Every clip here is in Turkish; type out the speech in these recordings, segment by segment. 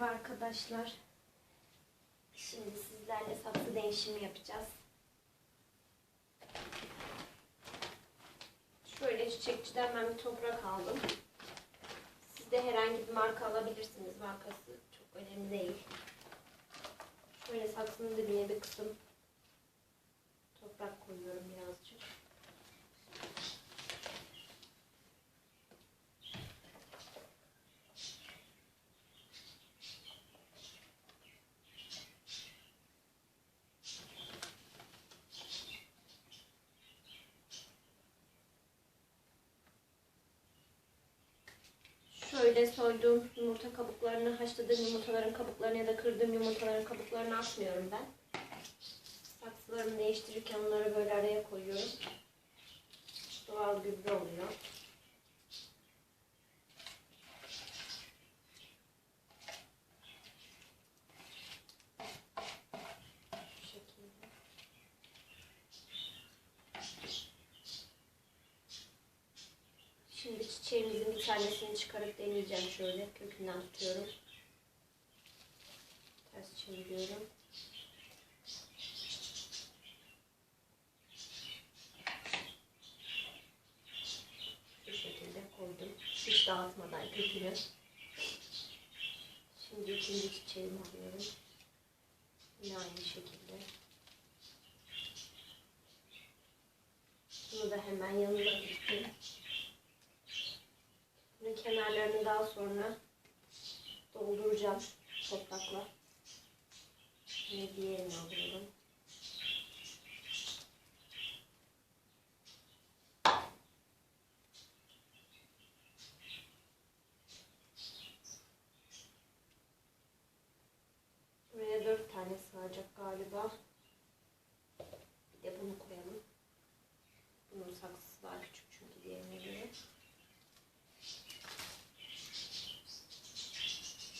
Merhaba arkadaşlar. Şimdi sizlerle saksı değişimi yapacağız. Şöyle çiçekçiden ben bir toprak aldım. Siz de herhangi bir marka alabilirsiniz. Markası çok önemli değil. Şöyle saksının dibine bir kısım toprak koyuyorum birazcık. Şöyle soyduğum yumurta kabuklarını, haşladığım yumurtaların kabuklarını ya da kırdığım yumurtaların kabuklarını atmıyorum ben. Saksılarımı değiştirirken onları böyle araya koyuyorum. Doğal gübre oluyor. Bu şekilde. Şimdi çiçeğimizin bir tanesini çıkarıp deneyeceğim şöyle. Kökünden tutuyorum. Ters çeviriyorum. Şu şekilde koydum. Hiç dağıtmadan kökünü. Şimdi ikinci çiçeğimi alıyorum. Yine aynı şekilde. Bunu da hemen yanına tutayım. Kenarlarını daha sonra dolduracağım toprakla. Şimdi diğerini alıyorum. Buraya dört tane sığacak galiba. Bir de bunu koyalım. Bunun saksısı daha küçük çünkü diğerine göre.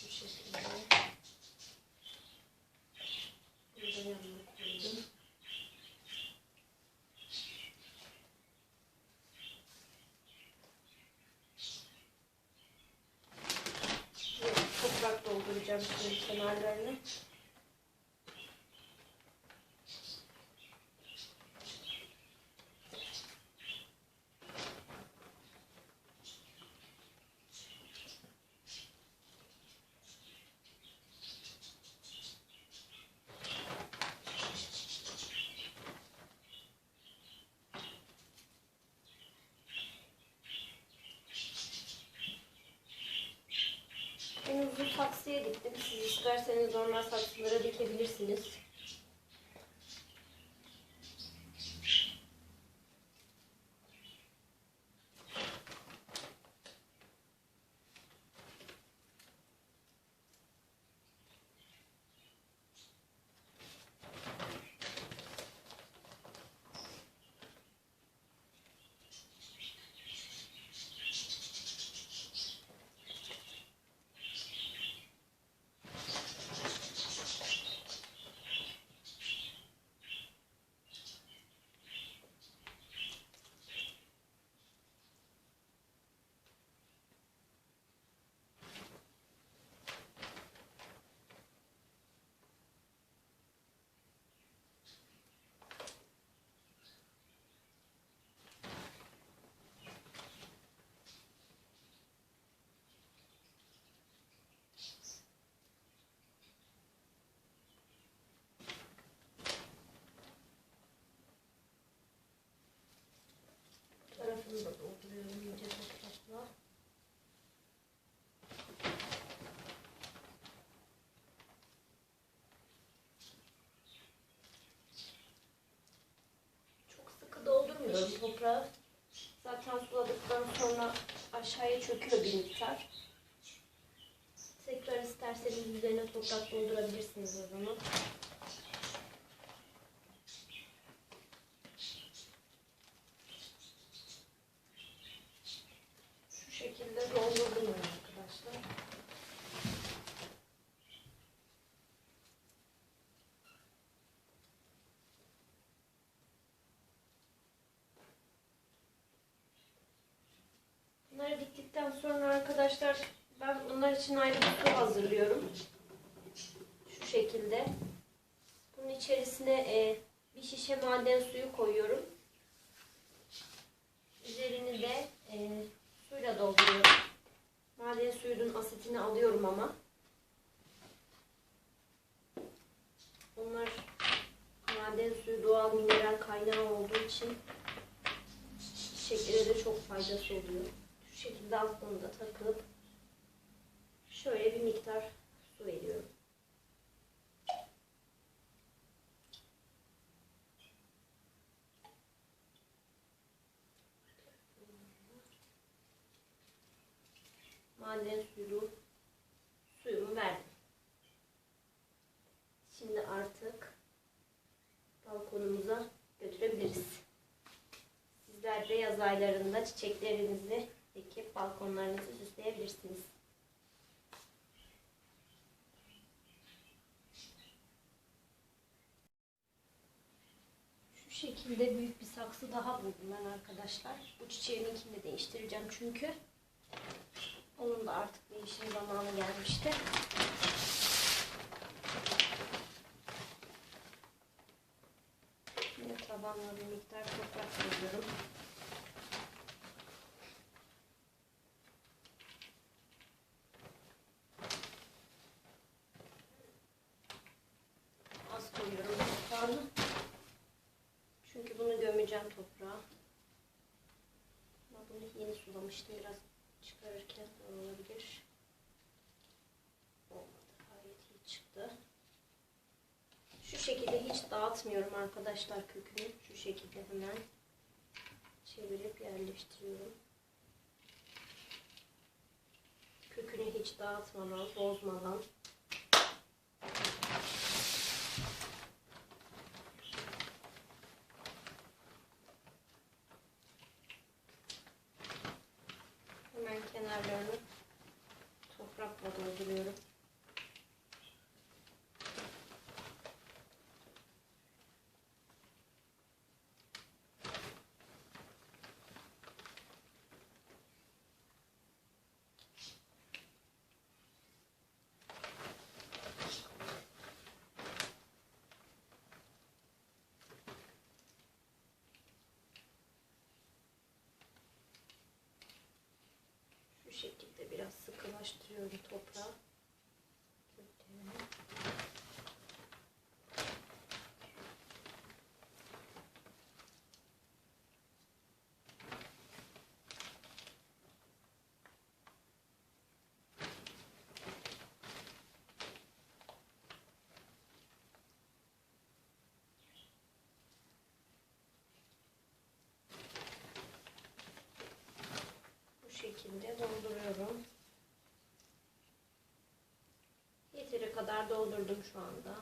Bu şekilde. Bunu da yanına koydum. Ve Toprak dolduracağım şimdi kenarlarını. En uzun saksıya diktim. Siz isterseniz normal saksılara dikebilirsiniz. Tarafını da dolduruyorum iyice toprakla. Çok sıkı doldurmuyorum toprağı. Zaten suladıktan sonra aşağıya çöküyor bir miktar. Tekrar isterseniz üzerine toprak doldurabilirsiniz o zaman. Şu şekilde doldurdum ben arkadaşlar. Bunları diktikten sonra arkadaşlar ben bunları için ayrı bir su hazırlıyorum. Şu şekilde. Bunun içerisine e, bir şişe maden suyu koyuyorum. Üzerini de e, suyla dolduruyorum. Maden suyunun asitini alıyorum ama. Onlar maden suyu doğal mineral kaynağı olduğu için çiçeklere de çok faydası oluyor. Şekilde altını da takıp şöyle bir miktar su veriyorum. Maden suyu suyumu verdim. Şimdi artık balkonumuza götürebiliriz. Sizler de yaz aylarında çiçeklerinizi balkonlarınızı süsleyebilirsiniz. Şu şekilde büyük bir saksı daha buldum ben arkadaşlar. Bu çiçeğiminkini de değiştireceğim çünkü. Onun da artık değişim zamanı gelmişti. Yine tabanla bir miktar toprak koyuyorum. Az koyuyorum toprağını. Çünkü bunu gömeceğim toprağa. Ama bunu sulamıştım. Biraz çıkarırken olabilir. Olmadı. Gayet iyi çıktı. Şu şekilde hiç dağıtmıyorum arkadaşlar kökünü. Şu şekilde hemen çevirip yerleştiriyorum. Kökünü hiç dağıtmadan, bozmadan. Hemen kenarlarını toprakla dolduruyorum. Şu şekilde biraz sıkılaştırıyorum toprağı. Köklerini. Bu şekilde dolduruyorum. Yeteri kadar doldurdum şu anda.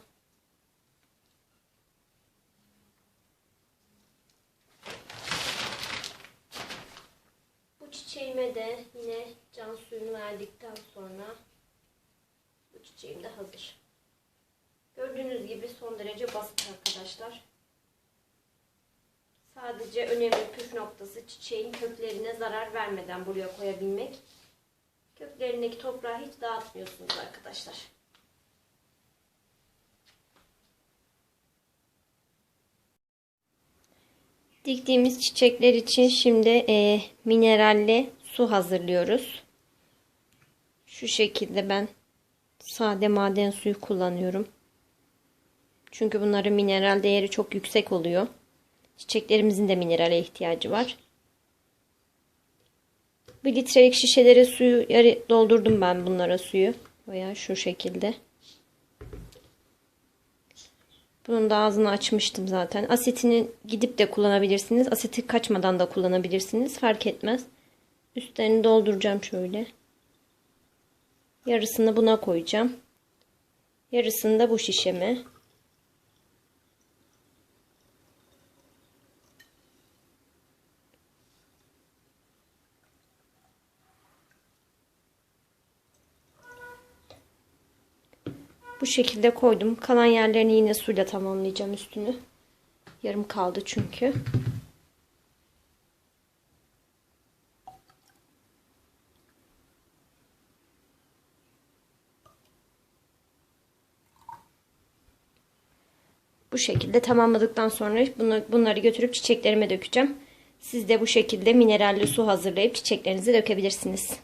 Bu çiçeğime de yine can suyunu verdikten sonra bu çiçeğim de hazır. Gördüğünüz gibi son derece basit arkadaşlar. Sadece önemli püf noktası çiçeğin köklerine zarar vermeden buraya koyabilmek. Köklerindeki toprağı hiç dağıtmıyorsunuz arkadaşlar. Diktiğimiz çiçekler için şimdi e, mineralli su hazırlıyoruz. Şu şekilde ben sade maden suyu kullanıyorum. Çünkü bunların mineral değeri çok yüksek oluyor. Çiçeklerimizin de minerale ihtiyacı var. Bir litrelik şişelere suyu yarı doldurdum ben bunlara suyu. Veya şu şekilde. Bunun da ağzını açmıştım zaten. Asitini gidip de kullanabilirsiniz. Asiti kaçmadan da kullanabilirsiniz. Fark etmez. Üstlerini dolduracağım şöyle. Yarısını buna koyacağım. Yarısını da bu şişeme. Bu şekilde koydum. Kalan yerlerini yine suyla tamamlayacağım üstünü. Yarım kaldı çünkü. Bu şekilde tamamladıktan sonra bunları götürüp çiçeklerime dökeceğim. Siz de bu şekilde mineralli su hazırlayıp çiçeklerinize dökebilirsiniz.